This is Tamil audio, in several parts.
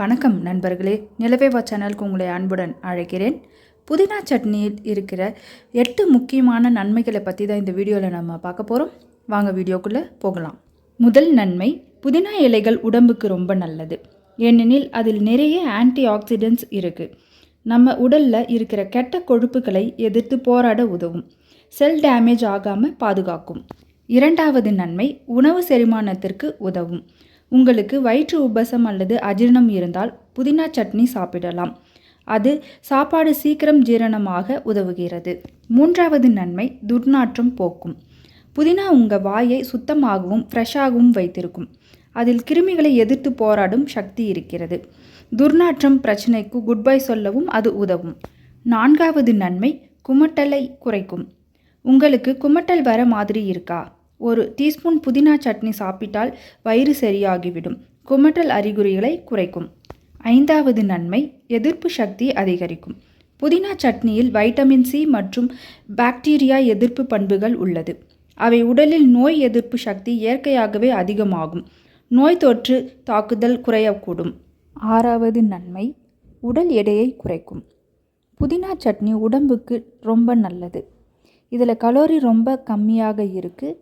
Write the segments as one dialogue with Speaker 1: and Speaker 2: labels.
Speaker 1: வணக்கம் நண்பர்களே. நிலவேவா சேனலுக்கு உங்களை அன்புடன் அழைக்கிறேன். புதினா சட்னியில் இருக்கிற எட்டு முக்கியமான நன்மைகளை பற்றி தான் இந்த வீடியோவில் நம்ம பார்க்க போகிறோம் வாங்க வீடியோக்குள்ளே போகலாம். முதல் நன்மை புதினா இலைகள் உடம்புக்கு ரொம்ப நல்லது. ஏனெனில் அதில் நிறைய ஆன்டி ஆக்சிடென்ட்ஸ் இருக்குது நம்ம உடலில் இருக்கிற கெட்ட கொழுப்புகளை எதிர்த்து போராட உதவும். செல் டேமேஜ் ஆகாமல் பாதுகாக்கும். இரண்டாவது நன்மை உணவு செரிமானத்திற்கு உதவும். உங்களுக்கு வயிற்று உபசம் அல்லது அஜீரணம் இருந்தால் புதினா சட்னி சாப்பிடலாம். அது சாப்பாடு சீக்கிரம் ஜீரணமாக உதவுகிறது. மூன்றாவது நன்மை துர்நாற்றம் போக்கும். புதினா உங்கள் வாயை சுத்தமாகவும் ஃப்ரெஷ்ஷாகவும் வைத்திருக்கும். அதில் கிருமிகளை எதிர்த்து போராடும் சக்தி இருக்கிறது. துர்நாற்றம் பிரச்சனைக்கு குட்பை சொல்லவும் அது உதவும். நான்காவது நன்மை குமட்டலை குறைக்கும். உங்களுக்கு குமட்டல் வர மாதிரி இருக்கா? ஒரு டீஸ்பூன் புதினா சட்னி சாப்பிட்டால் வயிறு சரியாகிவிடும். குமட்டல் அறிகுறிகளை குறைக்கும். ஐந்தாவது நன்மை எதிர்ப்பு சக்தி அதிகரிக்கும். புதினா சட்னியில் வைட்டமின் சி மற்றும் பாக்டீரியா எதிர்ப்பு பண்புகள் உள்ளது. அவை உடலில் நோய் எதிர்ப்பு சக்தி இயற்கையாகவே அதிகமாகும். நோய் தொற்று தாக்குதல் குறையக்கூடும். ஆறாவது நன்மை உடல் எடையை குறைக்கும். புதினா சட்னி உடம்புக்கு ரொம்ப நல்லது. இதில் கலோரி ரொம்ப கம்மியாக இருக்குது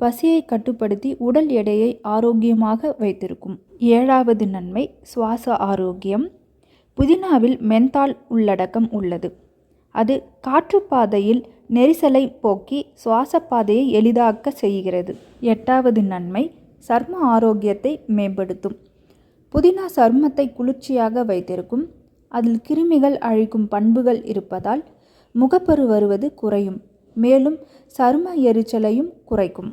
Speaker 1: பசியை கட்டுப்படுத்தி உடல் எடையை ஆரோக்கியமாக வைத்திருக்கும். ஏழாவது நன்மை சுவாச ஆரோக்கியம். புதினாவில் மென்தால் உள்ளடக்கம் உள்ளது. அது காற்றுப்பாதையில் நெரிசலை போக்கி சுவாச பாதையை எளிதாக்க செய்கிறது. எட்டாவது நன்மை சர்ம ஆரோக்கியத்தை மேம்படுத்தும். புதினா சருமத்தை குளிர்ச்சியாக வைத்திருக்கும். அதில் கிருமிகள் அழிக்கும் பண்புகள் இருப்பதால் முகப்பரு வருவது குறையும். மேலும் சரும எரிச்சலையும் குறைக்கும்.